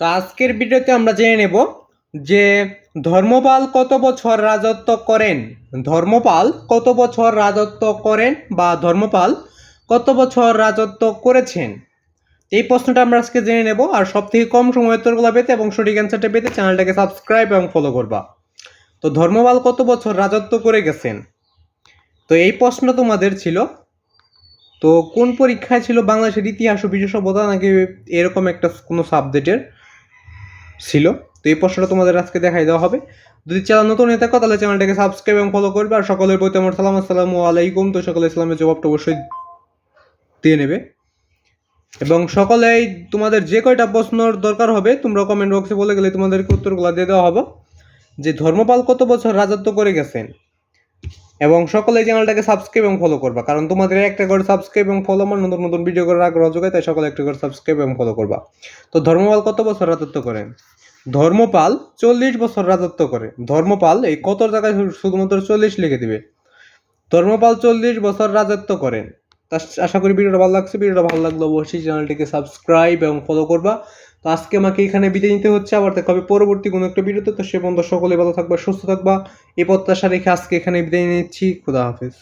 তো আজকের ভিডিওতে আমরা জেনে নেব যে ধর্মপাল কত বছর রাজত্ব করেন? ধর্মপাল কত বছর রাজত্ব করেন বা ধর্মপাল কত বছর রাজত্ব করেছেন? এই প্রশ্নটা আমরা আজকে জেনে নেব আর সব থেকে কম সময় উত্তরগুলো পেতে এবং সঠিক অ্যান্সারটা পেতে চ্যানেলটাকে সাবস্ক্রাইব এবং ফলো করবা। তো ধর্মপাল কত বছর রাজত্ব করে গেছেন? তো এই প্রশ্ন তোমাদের ছিল, তো কোন পরীক্ষায় ছিল বাংলাদেশের ইতিহাস ও সভ্যতা নাকি এরকম একটা কোনো সাবজেক্টের ছিল। তো এই প্রশ্নটা তোমাদের আজকে দেখাই দেওয়া হবে। যদি চ্যানেল নতুন হয়ে থাকো, তাহলে চ্যানেলটাকে সাবস্ক্রাইব এবং ফলো করবে। আর সকলের প্রতি আমার সালাম, আসসালামু আলাইকুম। তো সকলে ইসলামের জবাবটা অবশ্যই দিয়ে নেবে। এবং সকলেই তোমাদের যে কয়টা প্রশ্নর দরকার হবে, তোমরা কমেন্ট বক্সে বলে গেলে তোমাদেরকে উত্তরগুলো দিয়ে দেওয়া হবে। যে ধর্মপাল কত বছর রাজত্ব করে গেছেন? এবং সকলে চ্যানেলটাকে সাবস্ক্রাইব এবং ফলো করবা। কারণ তোমাদের একটা করে সাবস্ক্রাইব এবং ফলো আমার নতুন নতুন ভিডিও করার আগ্রহ যোগায়, তাই সকলে একটা করে সাবস্ক্রাইব এবং ফলো করবা। তো ধর্মপাল কত বছর রাজত্ব করেন ধর্মপাল চল্লিশ বছর রাজত্ব করে। ধর্মপাল এই কত জায়গায় শুধুমাত্র চল্লিশ লিখে দিবে? ধর্মপাল চল্লিশ বছর রাজত্ব করেন আশা করি ভিডিওটা ভালো লাগছে। ভিডিওটা ভালো লাগলে অবশ্যই চ্যানেলটিকে সাবস্ক্রাইব এবং ফলো করবা। তো আজকে আমাকে এখানে বিদায় নিতে হচ্ছে। আবার দেখা হবে পরবর্তী কোনো একটা ভিডিওতে। তো সে বন্ধু সকলে ভালো থাকবা, সুস্থ থাকবা। এই প্রত্যাশা রেখে আজকে এখানে বিদায় নিচ্ছি। খুদা হাফেজ।